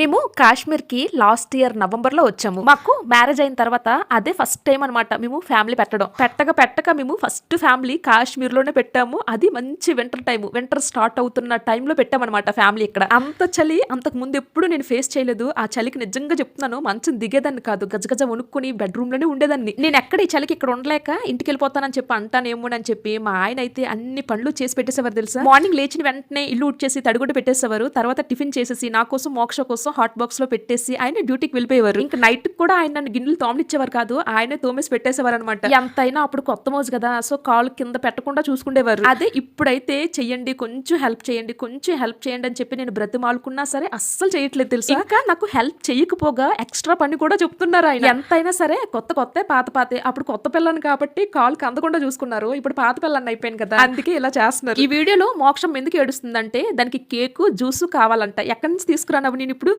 మేము కాశ్మీర్కి last year నవంబర్లో వచ్చాము. మాకు మ్యారేజ్ అయిన తర్వాత అదే ఫస్ట్ టైం అనమాట మేము ఫ్యామిలీ పెట్టడం. పెట్టక పెట్టక మేము ఫస్ట్ ఫ్యామిలీ కాశ్మీర్లోనే పెట్టాము. అది మంచి వింటర్ టైం వింటర్ స్టార్ట్ అవుతున్న టైంలో పెట్టామన్నమాట ఫ్యామిలీ ఇక్కడ. అంత చలి అంతకు ముందు ఎప్పుడు నేను ఫేస్ చేయలేదు. ఆ చలికి నిజంగా చెప్తున్నాను మంచం దిగేదాన్ని కాదు. గజగజ వణుక్కుని బెడ్రూమ్లోనే ఉండేదాన్ని. నేను ఎక్కడ ఈ చలికి ఇక్కడ ఉండలేక ఇంటికి వెళ్ళిపోతానని చెప్పి అంటానేమోనని చెప్పి మా ఆయన అయితే అన్ని పనులు చేసి పెట్టేసేవారు తెలుసా? మార్నింగ్ లేచిన వెంటనే ఇల్లు ఉడ్చేసి తడిగుడ్డ పెట్టేసేవారు. తర్వాత టిఫిన్ చేసేసి నా కోసం మోక్ష కోసం హాట్ బాక్స్లో పెట్టేసి ఆయన డ్యూటీకి వెళ్ళిపోయేవారు. ఇంకా నైట్ కూడా ఆయన నన్ను గిన్నెలు తోమనిచ్చేవారు కాదు ఆయనే తోమేసి పెట్టేసేవారు అనమాట ఎంతైనా అప్పుడు కొత్త మోజు కదా సో కాళ్ళు కింద పెట్టకుండా చూసుకునేవారు అదే ఇప్పుడైతే చెయ్యండి కొంచెం హెల్ప్ చేయండి కొంచెం హెల్ప్ చేయండి అని చెప్పి నేను బ్రతిమాలుకున్నా సరే అస్సలు చేయట్లేదు తెలుసా? ఇంకా నాకు హెల్ప్ చేయకపోగా ఎక్స్ట్రా పని కూడా చెప్తున్నారు ఆయన. ఎంతైనా సరే కొత్త కొత్త పాత పాతే. అప్పుడు కొత్త పిల్లని కాబట్టి కాల్ కందకుండా చూసుకున్నారు. ఇప్పుడు పాత పిల్లని అయిపోయాను కదా అందుకే ఇలా చేస్తున్నారు. ఈ వీడియోలో మోక్షం ఎందుకు ఏడుస్తుందంటే దానికి కేకు జ్యూస్ కావాలంట. ఎక్కడి నుంచి తీసుకురానవు నేను ఇప్పుడు?